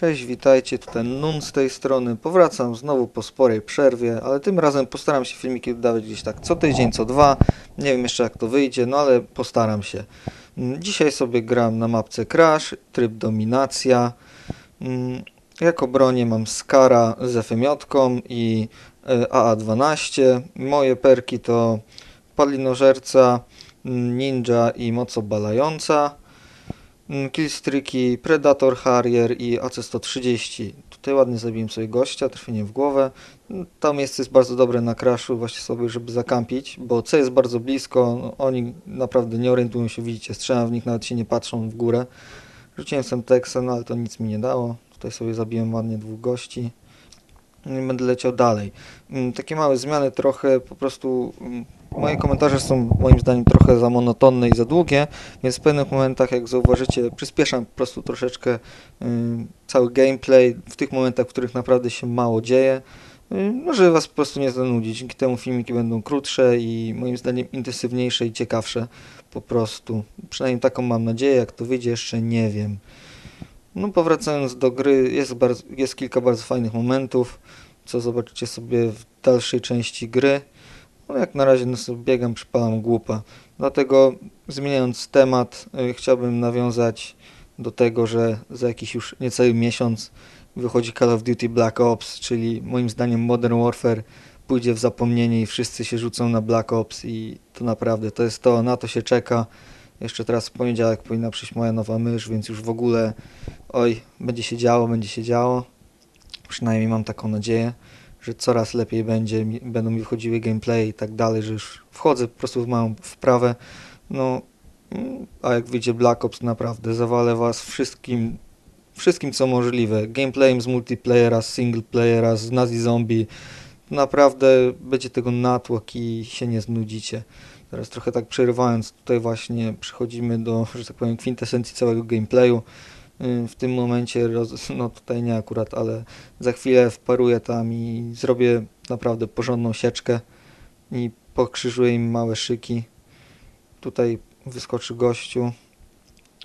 Cześć, witajcie, tutaj Nun z tej strony. Powracam znowu po sporej przerwie, ale tym razem postaram się filmiki dawać gdzieś tak co tydzień, co dwa. Nie wiem jeszcze jak to wyjdzie, no ale postaram się. Mm, Dzisiaj sobie gram na mapce Crash, tryb dominacja. Mm, Jako bronię mam Skara z fm i e, AA12. Moje perki to Palinożerca, mm, Ninja i Moc Obalająca. Mm, Killstreaki, Predator Harrier i AC-130. Tutaj ładnie zabiłem sobie gościa, trafienie w głowę. Mm, To miejsce jest bardzo dobre na crashu, właśnie sobie, żeby zakampić, bo C jest bardzo blisko, no, oni naprawdę nie orientują się, widzicie, strzelam w nich, nawet się nie patrzą w górę. Rzuciłem sam Texan, no ale to nic mi nie dało. Tutaj sobie zabiłem ładnie dwóch gości. Będę leciał dalej. Mm, Takie małe zmiany trochę, po prostu mm, moje komentarze są moim zdaniem trochę za monotonne i za długie, więc w pewnych momentach, jak zauważycie, przyspieszam po prostu troszeczkę ym, cały gameplay w tych momentach, w których naprawdę się mało dzieje, ym, żeby Was po prostu nie zanudzić. Dzięki temu filmiki będą krótsze i moim zdaniem intensywniejsze i ciekawsze po prostu. Przynajmniej taką mam nadzieję, jak to wyjdzie jeszcze nie wiem. No powracając do gry, jest, bardzo, jest kilka bardzo fajnych momentów, co zobaczycie sobie w dalszej części gry. No jak na razie no sobie biegam, przypalam głupa. Dlatego zmieniając temat, y, chciałbym nawiązać do tego, że za jakiś już niecały miesiąc wychodzi Call of Duty Black Ops, czyli moim zdaniem Modern Warfare pójdzie w zapomnienie i wszyscy się rzucą na Black Ops i to naprawdę to jest to, na to się czeka. Jeszcze teraz w poniedziałek powinna przyjść moja nowa mysz, więc już w ogóle oj, będzie się działo, będzie się działo. Przynajmniej mam taką nadzieję że coraz lepiej będzie, będą mi wchodziły gameplay i tak dalej, że już wchodzę po prostu w małą wprawę. No, mm, a jak wyjdzie Black Ops, naprawdę zawalę was wszystkim, wszystkim co możliwe. Gameplayem z multiplayera, z single playera, z Nazi Zombie. Naprawdę będzie tego natłok i się nie znudzicie. Teraz trochę tak przerywając, tutaj właśnie przechodzimy do, że tak powiem, kwintesencji całego gameplayu. W tym momencie, roz, no tutaj nie akurat, ale za chwilę wparuję tam i zrobię naprawdę porządną sieczkę i pokrzyżuję im małe szyki. Tutaj wyskoczy gościu,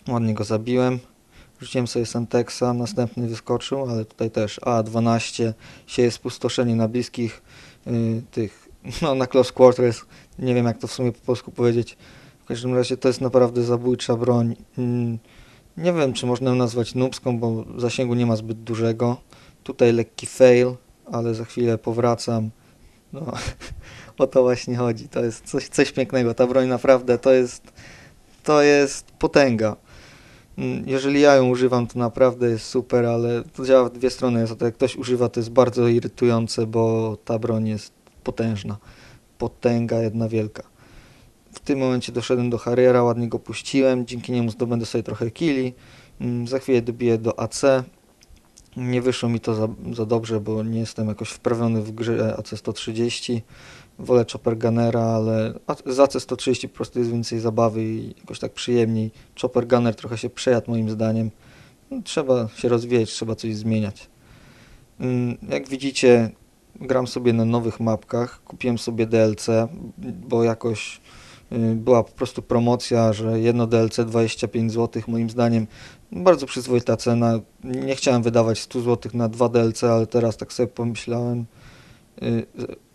ładnie go zabiłem. Rzuciłem sobie Sentexa, następny wyskoczył, ale tutaj też A12 sieje spustoszenie na bliskich y, tych, no na close quarters, nie wiem jak to w sumie po polsku powiedzieć. W każdym razie to jest naprawdę zabójcza broń. Mm, nie wiem, czy można ją nazwać nubską, bo zasięgu nie ma zbyt dużego. Tutaj lekki fail, ale za chwilę powracam. No, o to właśnie chodzi. To jest coś, coś pięknego. Ta broń naprawdę to jest, to jest potęga. Mm, Jeżeli ja ją używam, to naprawdę jest super, ale to działa w dwie strony. Za to jak ktoś używa, to jest bardzo irytujące, bo ta broń jest potężna. Potęga jedna wielka. W tym momencie doszedłem do Harriera, ładnie go puściłem, dzięki niemu zdobędę sobie trochę killi. Mm, Za chwilę dobiję do AC. Nie wyszło mi to za, za dobrze, bo nie jestem jakoś wprawiony w grze AC-130. Wolę Chopper Gunnera, ale z AC-130 po prostu jest więcej zabawy i jakoś tak przyjemniej. Chopper Gunner trochę się przejadł moim zdaniem. No, Trzeba się rozwijać, trzeba coś zmieniać. Mm, Jak widzicie, gram sobie na nowych mapkach. Kupiłem sobie DLC, bo jakoś y, była po prostu promocja, że jedno DLC 25 zł, moim zdaniem bardzo przyzwoita cena. Nie chciałem wydawać 100 zł na dwa DLC, ale teraz tak sobie pomyślałem, y,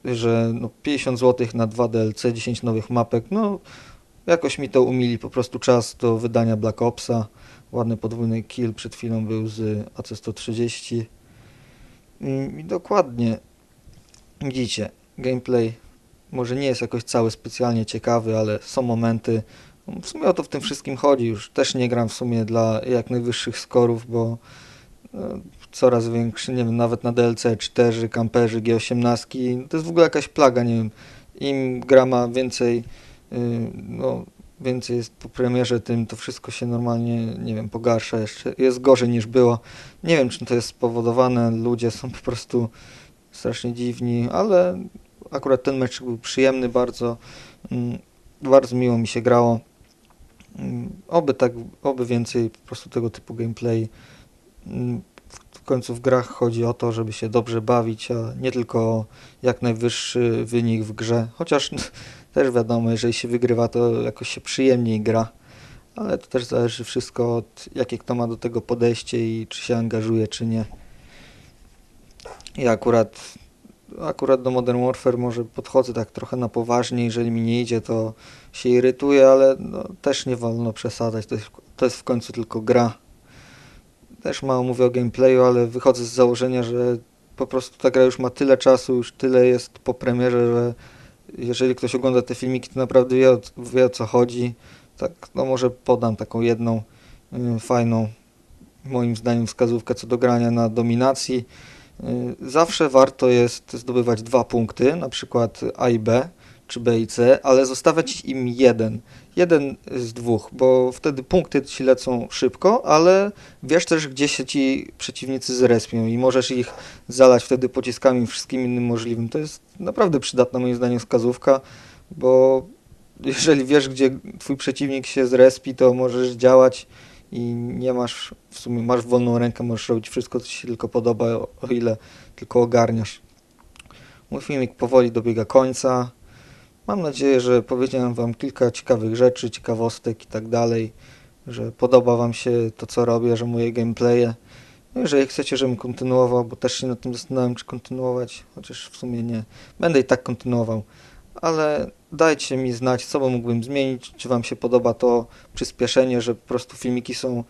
że no 50 zł na dwa DLC, 10 nowych mapek, no jakoś mi to umili po prostu czas do wydania Black Opsa. Ładny podwójny kill przed chwilą był z AC-130. Mm, I dokładnie widzicie, gameplay może nie jest jakoś cały specjalnie ciekawy, ale są momenty. W sumie o to w tym wszystkim chodzi. Już też nie gram w sumie dla jak najwyższych skorów, bo e, coraz większy, nie wiem, nawet na DLC 4, kamperzy, G18, to jest w ogóle jakaś plaga, nie wiem. Im gra ma więcej, y, no, więcej jest po premierze, tym to wszystko się normalnie, nie wiem, pogarsza jeszcze. Jest gorzej niż było. Nie wiem, czy to jest spowodowane, ludzie są po prostu strasznie dziwni, ale akurat ten mecz był przyjemny bardzo. Mm, Bardzo miło mi się grało. Mm, Oby tak, oby więcej po prostu tego typu gameplay. Mm, W końcu w grach chodzi o to, żeby się dobrze bawić, a nie tylko o jak najwyższy wynik w grze. Chociaż też wiadomo, jeżeli się wygrywa, to jakoś się przyjemniej gra. ale to też zależy wszystko od jakie kto ma do tego podejście i czy się angażuje, czy nie. Ja akurat, akurat do Modern Warfare może podchodzę tak trochę na poważnie, jeżeli mi nie idzie, to się irytuję, ale no, też nie wolno przesadzać, to jest, to jest w końcu tylko gra. Też mało mówię o gameplayu, ale wychodzę z założenia, że po prostu ta gra już ma tyle czasu, już tyle jest po premierze, że jeżeli ktoś ogląda te filmiki, to naprawdę wie, o- wie o co chodzi. Tak, no może podam taką jedną y, fajną, moim zdaniem, wskazówkę co do grania na dominacji. Y, Zawsze warto jest zdobywać dwa punkty, na przykład A i B, czy B i C, ale zostawiać im jeden. Jeden z dwóch, bo wtedy punkty ci lecą szybko, ale wiesz też, gdzie się ci przeciwnicy zrespią i możesz ich zalać wtedy pociskami wszystkim innym możliwym. To jest naprawdę przydatna moim zdaniem wskazówka, bo jeżeli wiesz, gdzie twój przeciwnik się zrespi, to możesz działać i nie masz, w sumie masz wolną rękę, możesz robić wszystko, co ci się tylko podoba, o, ile tylko ogarniasz. Mój filmik powoli dobiega końca. Mam nadzieję, że powiedziałem wam kilka ciekawych rzeczy, ciekawostek i tak dalej, że podoba wam się to, co robię, że moje gameplaye. No, Jeżeli chcecie, żebym kontynuował, bo też się nad tym zastanawiam, czy kontynuować, chociaż w sumie nie. Będę i tak kontynuował, ale dajcie mi znać, co bym mógłbym zmienić, czy wam się podoba to przyspieszenie, że po prostu filmiki są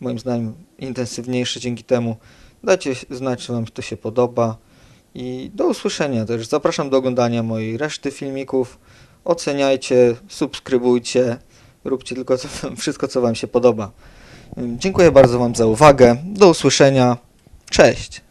moim zdaniem intensywniejsze dzięki temu. Dajcie znać, czy wam to się podoba i do usłyszenia też. Zapraszam do oglądania mojej reszty filmików. Oceniajcie, subskrybujcie, róbcie tylko co, wszystko, co wam się podoba. Dziękuję bardzo wam za uwagę. Do usłyszenia. Cześć.